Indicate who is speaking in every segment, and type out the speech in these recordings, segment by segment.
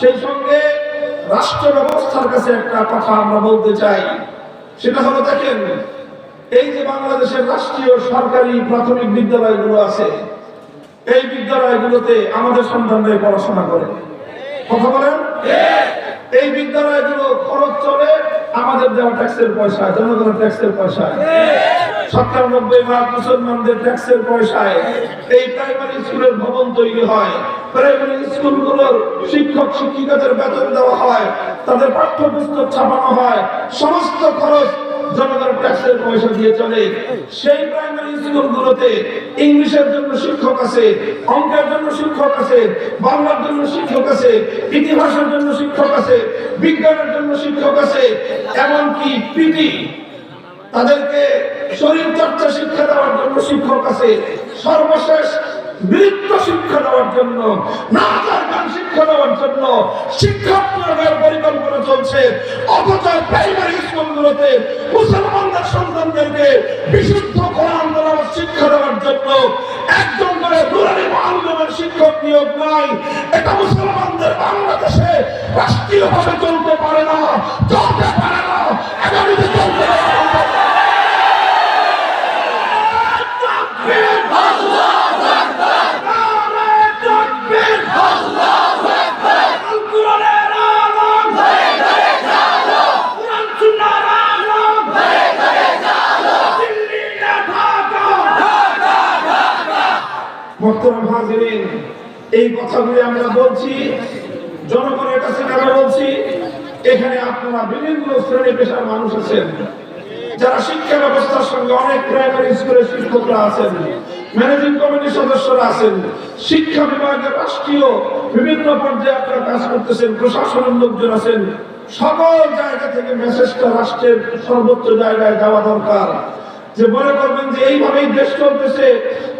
Speaker 1: সেই সঙ্গে রাষ্ট্র ব্যবস্থার কাছে একটা কথা আমরা বলতে চাই। সেটা হলো দেখেন, এই যে বাংলাদেশের রাষ্ট্রীয় সরকারি প্রাথমিক বিদ্যালয়গুলো আছে, এই বিদ্যালয়গুলোতে আমাদের সন্তানরা পড়াশোনা করে। কথা বলেন? এই বিদ্যালয়গুলো খরচ চলে আমাদের দেওয়া ট্যাক্সের পয়সা জনগণের ট্যাক্সের পয়সায়। সত্তর নব্বই ভাগ মুসলমানদের ট্যাক্সের পয়সায় এই প্রাইমারি স্কুলের ভবন তৈরি হয়। প্রাইমারি স্কুলগুলোর শিক্ষক, শিক্ষিকাদের বেতন দেওয়া হয়, তাদের পাঠ্যপুস্তক ছাপানো হয়, সমস্ত খরচ ইংলিশের জন্য শিক্ষক আছে জন্য শিক্ষক আছে, বাংলার জন্য শিক্ষক আছে, ইতিহাসের জন্য শিক্ষক আছে, বিজ্ঞানের জন্য শিক্ষক আছে, এমনকি পিটি তাদেরকে শরীর চর্চা শিক্ষা দেওয়ার জন্য শিক্ষক আছে। সর্বশেষ নৃত্য শিক্ষা দেওয়ার জন্য নাচ আর গান শিক্ষা দেওয়ার জন্য, শিক্ষক নিয়োগের পরিকল্পনা চলছে। অথচ প্রাইমারি স্কুলগুলোতে মুসলমানদের সন্তানদেরকে বিশুদ্ধ কোরআন তেলাওয়াত শিক্ষা দেওয়ার জন্য একজন করে নুরানি মুআল্লিমের শিক্ষক নিয়োগ নাই। এটা মুসলমানদের বাংলাদেশে রাষ্ট্রীয়ভাবে চলতে পারে না, চলতে পারে না। আগামীতে চলতে পারে এই কথাগুলি আমরা বলছি, জনগণের কাছে কেন বলছি, এখানে আপনারা বিভিন্ন শ্রেণি পেশার মানুষ আছেন, যারা শিক্ষা ব্যবস্থার সঙ্গে অনেক প্রাইমারি স্কুলের শিক্ষকরা আছেন ম্যানেজিং কমিটির সদস্যরা আছেন, শিক্ষা বিভাগের রাষ্ট্রীয় বিভিন্ন পর্যায়ে আপনারা কাজ করতেছেন, প্রশাসনের লোকজন আছেন, সকল জায়গা থেকে মেসেজটা রাষ্ট্রের সর্বোচ্চ জায়গায় যাওয়া দরকার। যে মনে করবেন যে এইভাবেই দেশ চলতেছে,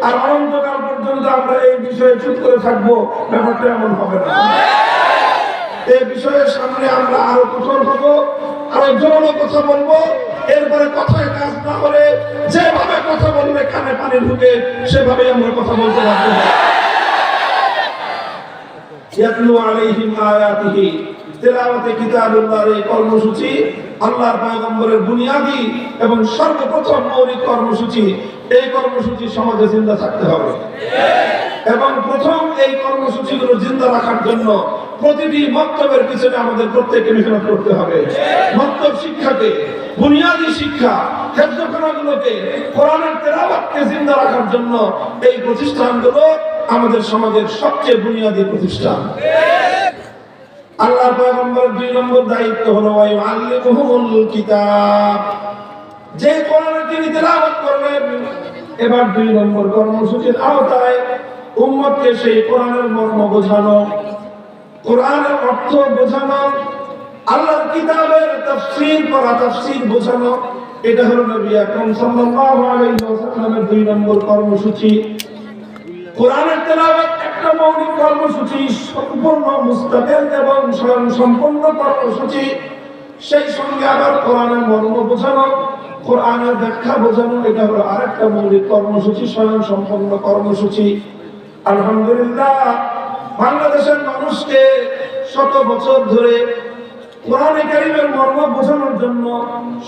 Speaker 1: আর অনন্তকাল পর্যন্ত আমরা এই বিষয়ে চুপ করে থাকব, ব্যাপারটা এমন হবে না। এই বিষয়ের সামনে আমরা আরও কঠোর হব, আরও জোরালো কথা বলব। এরপরে কথায় কাজ না করে যেভাবে কথা বললে কানে পানি ঢুকে সেভাবে আমরা কথা বলতে পারব আলাইহিম আয়াতিহি। তেলাওয়াতে কিতাবুল্লাহর এই কর্মসূচি আল্লাহর পয়গম্বরের বুনিয়াদি এবং সর্বপ্রথম মৌলিক কর্মসূচি, এই কর্মসূচি সমাজে জিন্দা থাকতে হবে। এবং প্রথম এই কর্মসূচিগুলো জিন্দা রাখার জন্য প্রতিটি মক্তবের পিছনে আমাদের প্রত্যেককে মেহনত করতে হবে। মক্তব শিক্ষাকে, বুনিয়াদি শিক্ষা হেফজখানাগুলোকে কোরআনের জিন্দা রাখার জন্য এই প্রতিষ্ঠানগুলো আমাদের সমাজের সবচেয়ে বুনিয়াদি প্রতিষ্ঠান। আল্লাহ পয়গম্বর দুই নম্বর দায়িত্ব হলো ওয়াই আল্লিমুহুমুল কিতাব। যে কোরআনে তিনি তেলাওয়াত করবেন, এবার দুই নম্বর কর্মসূচির আওতায় উম্মতকে সেই কোরআনের মর্ম বোঝানো, কোরআনের অর্থ বোঝানো, আল্লাহর কিতাবের তাফসীর করা তাফসীর বোঝানো। এটা হলো নবী আকরাম সাল্লাল্লাহু আলাইহি ওয়াসাল্লামের দুই নম্বর কর্মসূচি। কোরআনের তেলাওয়াত একটা মৌলিক কর্মসূচি সম্পূর্ণ মুস্তাকিল এবং স্বয়ং সম্পূর্ণ কর্মসূচি। সেই সঙ্গে আবার কোরআনের মর্ম বোঝানো, কোরআনের ব্যাখ্যা বোঝানো, এটা হলো আরেকটা মৌলিক কর্মসূচি, স্বয়ং সম্পূর্ণ কর্মসূচি। আলহামদুলিল্লাহ, বাংলাদেশের মানুষকে শত বছর ধরে কোরআনে কারিমের মর্ম বোঝানোর জন্য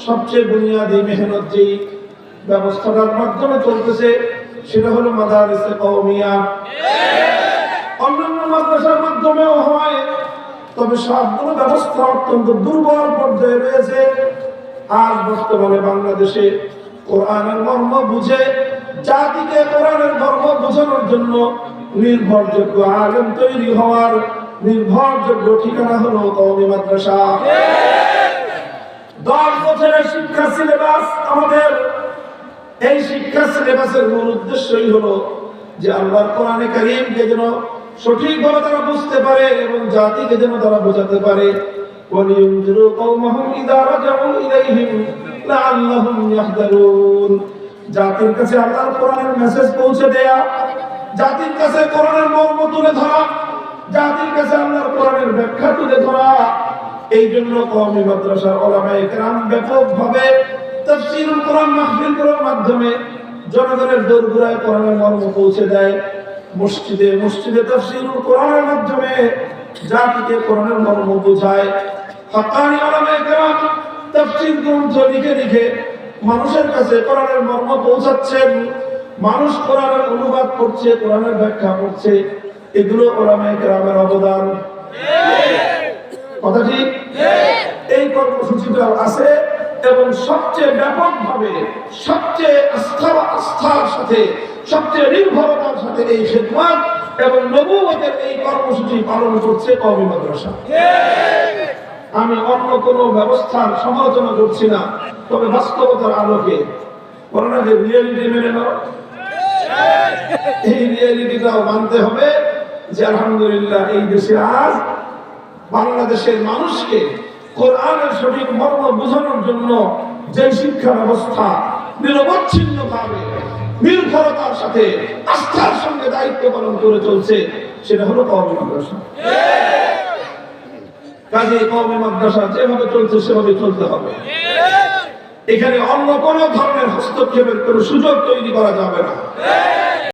Speaker 1: সবচেয়ে বুনিয়াদী মেহনত যেই ব্যবস্থাটার মাধ্যমে চলতেছে, সেটা হলো মাদারিসে কওমিয়া। অন্যান্য মাদ্রাসার মাধ্যমেও হয়, তবে সবগুলো ব্যবস্থা অত্যন্ত দুর্বল পর্যায়ে রয়েছে। আজ বর্তমানে বাংলাদেশে কোরআনের মর্ম বুঝে, জাতিকে কোরআনের মর্ম বোঝানোর জন্য নির্ভরযোগ্য আলেম তৈরি হওয়ার নির্ভরযোগ্য ঠিকানা হলো কওমি মাদ্রাসা। দশ বছরের শিক্ষা সিলেবাস আমাদের। এই শিক্ষা সিলেবাসের মূল উদ্দেশ্যই হলো যে আল্লাহর কোরআনে কারীমকে যেন সঠিকভাবে তারা বুঝতে পারে এবং জাতিকে যেন তারা বোঝাতে পারে وَلِيُنذِرُوا قَوْمَهُمْ إِذَا رَجَعُوا إِلَيْهِمْ لَعَلَّهُمْ يَحْذَرُونَ জাতির কাছে আল্লাহর কোরআনের মেসেজ পৌঁছে দেয়া জাতির কাছে কোরআনের মর্ম তুলে ধরা জাতির কাছে আল্লাহর কোরআনের ব্যাখ্যা তুলে ধরা এই জন্য কওমি মাদ্রাসার ওলামায়ে কেরাম ব্যাপকভাবে তাফসীরুল কোরআন মাহফিলগুলোর মাধ্যমে জনগণের দোরগোড়ায় কোরআনের মর্ম পৌঁছে দেয় মসজিদে মসজিদে তাফসীরুল কোরআনের মাধ্যমে জাতিকে কোরআনের মর্ম বোঝায়। হকানি আলমে কেরাম গ্রন্থ লিখে লিখে মানুষের কাছে কোরআনের মর্ম পৌঁছাচ্ছেন। মানুষ কোরআনের অনুবাদ করছে, কোরআনের ব্যাখ্যা করছে। এগুলো ওলামে কেরামের অবদান। কথা ঠিক? এই কর্মসূচিটা আছে এবং সবচেয়ে ব্যাপকভাবে সবচেয়ে আস্থা আস্থার সাথে সবচেয়ে নির্ভরতার সাথে এই খেদমাত এবং নবুয়তের এই কর্মসূচি পালন করছে কওমি মাদ্রাসা। আমি অন্য কোন ব্যবস্থার সমালোচনা করছি না, তবে বাস্তবতার আলোকে। করোনা যে রিয়েলিটি মেনে নাও। এই রিয়েলিটিটাও মানতে হবে যে আলহামদুলিল্লাহ এই দেশে আজ বাংলাদেশের মানুষকে কোরআনের সঠিক মর্ম বোঝানোর জন্য যে শিক্ষা ব্যবস্থা নিরবচ্ছিন্ন ভাবে নির্ভরতার সাথে আস্থার সঙ্গে দায়িত্ব পালন করে চলছে, সেটা হলো কওমি মাদ্রাসা। কাজে কওমি মাদ্রাসা যেভাবে চলছে, সেভাবে চলতে হবে। এখানে অন্য কোন ধরনের হস্তক্ষেপের কোনো সুযোগ তৈরি করা যাবে না।